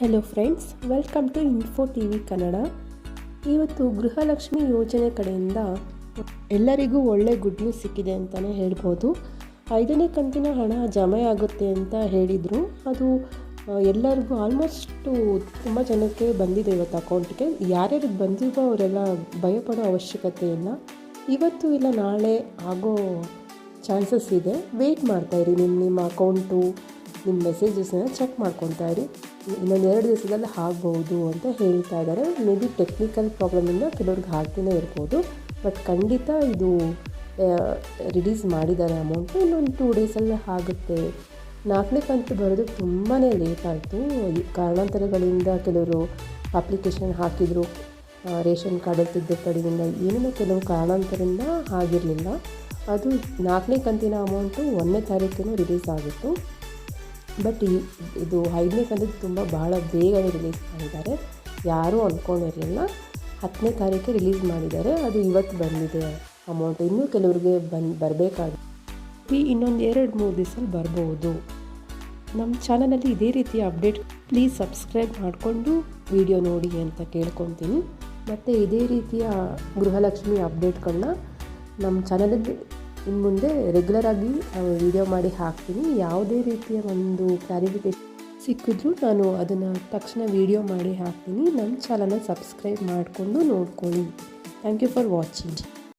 Hello friends welcome to info T V Kannada ಇವತ್ತು ಗೃಹಲಕ್ಷ್ಮಿ ಯೋಜನೆ ಕಡೆಯಿಂದ ಎಲ್ಲರಿಗೂ ಒಳ್ಳೆ ಗುಡ್ ನ್ಯೂಸ್ ಸಿಕ್ಕಿದೆ ಅಂತಲೇ ಹೇಳ್ಬೋದು. ಐದನೇ ಕಂತಿನ ಹಣ ಜಮೆ ಆಗುತ್ತೆ ಅಂತ ಹೇಳಿದರು. ಅದು ಎಲ್ಲರಿಗೂ ಆಲ್ಮೋಸ್ಟು ತುಂಬ ಜನಕ್ಕೆ ಬಂದಿದೆ ಇವತ್ತು ಅಕೌಂಟ್ಗೆ ಯಾರ್ಯಾರಿಗೆ ಬಂದಿರೋ ಅವರೆಲ್ಲ ಭಯಪಡೋ ಅವಶ್ಯಕತೆ ಇಲ್ಲ ಇವತ್ತು ಇಲ್ಲ, ನಾಳೆ ಆಗೋ ಚಾನ್ಸಸ್ ಇದೆ. ವೆಯ್ಟ್ ಮಾಡ್ತಾಯಿರಿ ನಿಮ್ಮ ನಿಮ್ಮ ಅಕೌಂಟು ನಿಮ್ಮ ಮೆಸೇಜಸ್ನ ಚೆಕ್ ಮಾಡ್ಕೊತಾ ಇರಿ ಇನ್ನೊಂದು ಎರಡು ದಿವಸದಲ್ಲಿ ಆಗ್ಬೋದು ಅಂತ ಹೇಳ್ತಾ ಇದ್ದಾರೆ. ಮೇ ಬಿ ಟೆಕ್ನಿಕಲ್ ಪ್ರಾಬ್ಲಮಿಂದ ಕೆಲವ್ರಿಗೆ ಆಗ್ತಾನೆ ಇರ್ಬೋದು. ಬಟ್ ಖಂಡಿತ ಇದು ರಿಲೀಸ್ ಮಾಡಿದ್ದಾರೆ ಅಮೌಂಟು ಇನ್ನೊಂದು ಟೂ ಡೇಸಲ್ಲಿ ಆಗುತ್ತೆ. ನಾಲ್ಕನೇ ಕಂತು ಬರೋದು ತುಂಬಾ ಲೇಟ್ ಆಯಿತು. ಕಾರಣಾಂತರಗಳಿಂದ ಕೆಲವರು ಅಪ್ಲಿಕೇಶನ್ ಹಾಕಿದರು. ರೇಷನ್ ಕಾರ್ಡ್ ತಿದ್ದುಪಡಿಯಿಂದ ಏನೇನೋ ಕೆಲವು ಕಾರಣಾಂತರದಿಂದ ಆಗಿರಲಿಲ್ಲ. ಅದು ನಾಲ್ಕನೇ ಕಂತಿನ ಅಮೌಂಟು ಒಂದನೇ ತಾರೀಕಿನೂ ರಿಲೀಸ್ ಆಗಿತ್ತು. ಬಟ್ ಈ ಇದು ಐದನೇ ಕಂತಿದ್ದು ತುಂಬ ಬಹಳ ಬೇಗನೆ ರಿಲೀಸ್ ಮಾಡಿದ್ದಾರೆ. ಯಾರೂ ಅಂದ್ಕೊಂಡಿರಲಿಲ್ಲ. ಹತ್ತನೇ ತಾರೀಕು ರಿಲೀಸ್ ಮಾಡಿದ್ದಾರೆ. ಅದು ಇವತ್ತು ಬಂದಿದೆ ಅಮೌಂಟ್ ಇನ್ನೂ ಕೆಲವ್ರಿಗೆ ಬಂದು ಬರಬೇಕಾಗುತ್ತೆ ಇನ್ನೊಂದು ಎರಡು ಮೂರು ದಿವಸದಲ್ಲಿ ಬರ್ಬೋದು. ನಮ್ಮ ಚಾನಲಲ್ಲಿ ಇದೇ ರೀತಿಯ ಅಪ್ಡೇಟ್ ಪ್ಲೀಸ್ ಸಬ್ಸ್ಕ್ರೈಬ್ ಮಾಡಿಕೊಂಡು ವಿಡಿಯೋ ನೋಡಿ ಅಂತ ಕೇಳ್ಕೊತೀನಿ. ಮತ್ತು ಇದೇ ರೀತಿಯ ಗೃಹಲಕ್ಷ್ಮಿ ಅಪ್ಡೇಟ್ಗಳನ್ನ ನಮ್ಮ ಚಾನಲಲ್ಲಿ ಇನ್ನು ಮುಂದೆ ರೆಗ್ಯುಲರಾಗಿ ವಿಡಿಯೋ ಮಾಡಿ ಹಾಕ್ತೀನಿ. ಯಾವುದೇ ರೀತಿಯ ಒಂದು ಕ್ಲಾರಿಫಿಕೇಶನ್ ಸಿಕ್ಕಿದ್ರೂ ನಾನು ಅದನ್ನು ತಕ್ಷಣ ವಿಡಿಯೋ ಮಾಡಿ ಹಾಕ್ತೀನಿ. ನಮ್ಮ ಚಾನಲ್ನ ಸಬ್ಸ್ಕ್ರೈಬ್ ಮಾಡಿಕೊಂಡು ನೋಡ್ಕೊಳ್ಳಿ. Thank you for watching